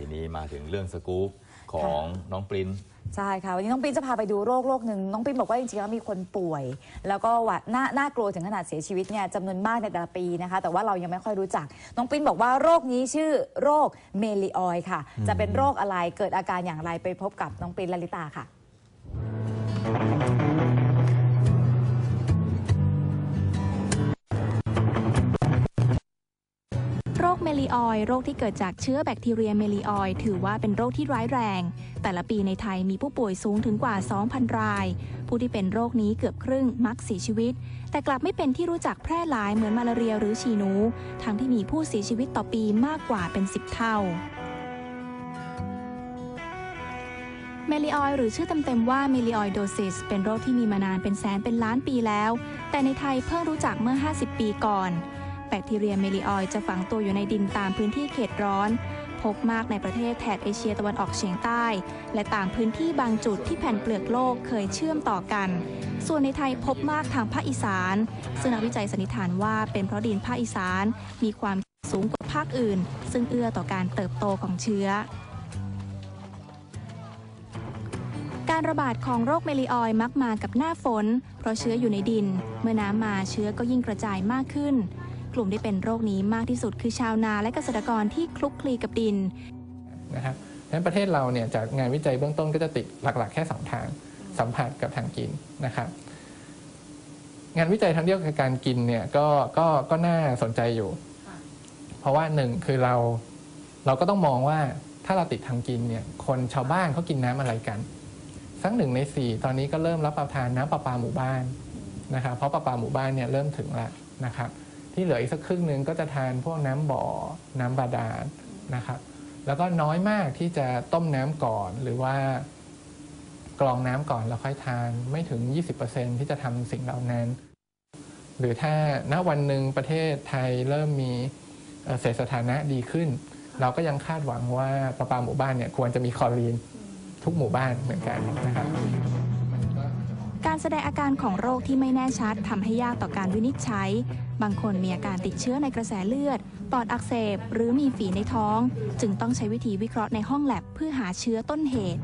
ทีนี้มาถึงเรื่องสกู๊ปของน้องปริ้น ใช่ค่ะ วันนี้น้องปิ้นจะพาไปดูโรคโรคหนึ่งน้องปิ้นบอกว่าจริงๆแล้วมีคนป่วย แล้วก็ว่าน่าน่ากลัวถึงขนาดเสียชีวิตเนี่ยจำนวนมากในแต่ละปีนะคะ แต่ว่าเรายังไม่ค่อยรู้จัก น้องปิ้นบอกว่าโรคนี้ชื่อโรคเมลิออยค่ะ จะเป็นโรคอะไรเกิดอาการอย่างไรไปพบกับน้องปิ้นลลิตาค่ะ คเมลีออยโรคที่เกิดจากเชื้อแบคทีเรียเมลีออยถือว่าเป็นโรคที่ร้ายแรง แต่ละปีในไทยมีผู้ป่วยสูงถึงกว่า 2,000 ราย ผู้ที่เป็นโรคนี้เกือบครึ่งมักเสียชีวิต แต่กลับไม่เป็นที่รู้จักแพร่หลายเหมือนมาลาเรียหรือฉีนู ทั้งที่มีผู้เสียชีวิตต่อปีมากกว่าเป็น 10 เท่าเมลิออยหรือชื่อเต็มๆว่าเมลิออยโดซิสเป็นโรคที่มีมานานเป็นแสนเป็นล้านปีแล้ว แต่ในไทยเพิ่งรู้จักเมื่อ 50 ปีก่อน แบคทีเรียเมลิออยจะฝังตัวอยู่ในดินตามพื้นที่เขตร้อน พบมากในประเทศแถบเอเชียตะวันออกเฉียงใต้ และต่างพื้นที่บางจุดที่แผ่นเปลือกโลกเคยเชื่อมต่อกัน ส่วนในไทยพบมากทางภาคอีสาน ซึ่งนักวิจัยสันนิษฐานว่าเป็นเพราะดินภาคอีสานมีความสูงกว่าภาคอื่น ซึ่งเอื้อต่อการเติบโตของเชื้อการระบาดของโรคเมลิออยมักมากับหน้าฝน เพราะเชื้ออยู่ในดิน เมื่อน้ำมาเชื้อก็ยิ่งกระจายมากขึ้น กลุ่มที่เป็นโรคนี้มากที่สุดคือชาวนาและเกษตรกรที่คลุกคลีกับดินนะครับฉะนั้นประเทศเราเนี่ยจากงานวิจัยเบื้องต้นก็จะติดหลัก ๆ แค่สองทาง สัมผัสกับทางกินนะครับ งานวิจัยทางเดียวกับการกินเนี่ยก็ก็ก็น่าสนใจอยู่ เพราะว่าหนึ่งคือเราเราก็ต้องมองว่าถ้าเราติดทางกินเนี่ยคนชาวบ้านเขากินน้ำอะไรกัน สักหนึ่งในสี่ตอนนี้ก็เริ่มรับประทานน้ำประปาหมู่บ้านนะครับเพราะประปาหมู่บ้านเนี่ยเริ่มถึงแล้วนะครับ ที่เหลืออีกสักครึ่งหนึ่งก็จะทานพวกน้ำบ่อ น้ำบาดาลนะครับ แล้วก็น้อยมากที่จะต้มน้ำก่อนหรือว่ากรองน้ำก่อนแล้วค่อยทานไม่ถึง 20%ที่จะทำสิ่งเหล่านั้น หรือถ้าณวันหนึ่งประเทศไทยเริ่มมีเศรษฐสถานะดีขึ้น เราก็ยังคาดหวังว่าประปาหมู่บ้านเนี่ยควรจะมีคลอรีนทุกหมู่บ้านเหมือนกันนะครับ แสดงอาการของโรคที่ไม่แน่ชัดทำให้ยากต่อการวินิจฉัย บางคนมีอาการติดเชื้อในกระแสเลือด ปอดอักเสบ หรือมีฝีในท้อง จึงต้องใช้วิธีวิเคราะห์ในห้องแลบเพื่อหาเชื้อต้นเหตุ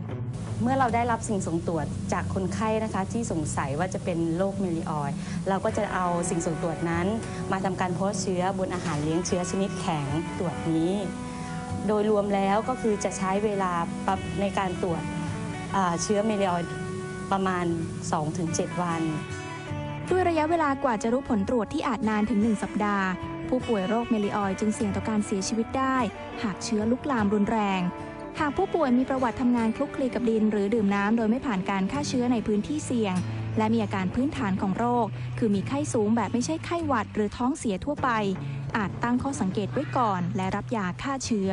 เมื่อเราได้รับสิ่งส่งตรวจจากคนไข้นะคะ ที่สงสัยว่าจะเป็นโรคมิลิออย เราก็จะเอาสิ่งส่งตรวจนั้น มาทำการเพาะเชื้อบนอาหารเลี้ยงเชื้อชนิดแข็งตรวจนี้ โดยรวมแล้วก็คือจะใช้เวลาในการตรวจเชื้อมิลิออย ประมาณ 2-7 วัน ด้วยระยะเวลากว่าจะรู้ผลตรวจที่อาจนานถึง 1 สัปดาห์ ผู้ป่วยโรคเมลิออยจึงเสี่ยงต่อการเสียชีวิตได้ หากเชื้อลุกลามรุนแรง หากผู้ป่วยมีประวัติทำงานคลุกคลีกับดิน หรือดื่มน้ำโดยไม่ผ่านการฆ่าเชื้อในพื้นที่เสี่ยง และมีอาการพื้นฐานของโรค คือมีไข้สูงแบบไม่ใช่ไข้หวัด หรือท้องเสียทั่วไป อาจตั้งข้อสังเกตไว้ก่อน และรับยาฆ่าเชื้อ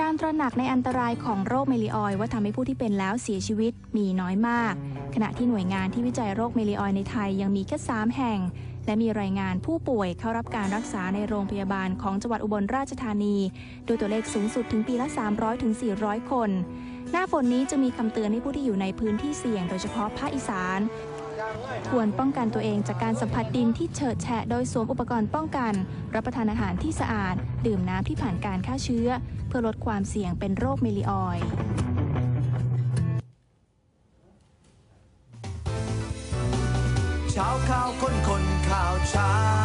การตระหนักในอันตรายของโรคเมลิออยว่าทำให้ผู้ที่เป็นแล้วเสียชีวิตมีน้อยมาก ขณะที่หน่วยงานที่วิจัยโรคเมลิออยในไทยยังมีแค่3แห่ง และมีรายงานผู้ป่วยเข้ารับการรักษาในโรงพยาบาลของจังหวัดอุบลราชธานี โดยตัวเลขสูงสุดถึงปีละ 300ถึง400 คน หน้าฝนนี้จะมีคำเตือนให้ผู้ที่อยู่ในพื้นที่เสี่ยง โดยเฉพาะภาคอีสาน ควรป้องกันตัวเองจากการสัมผัสดินที่เฉอะแฉะโดยสวมอุปกรณ์ป้องกัน รับประทานอาหารที่สะอาด ดื่มน้ำที่ผ่านการฆ่าเชื้อ เพื่อลดความเสี่ยงเป็นโรคเมลิออยเช้าข่าวคนคนข่าวเช้า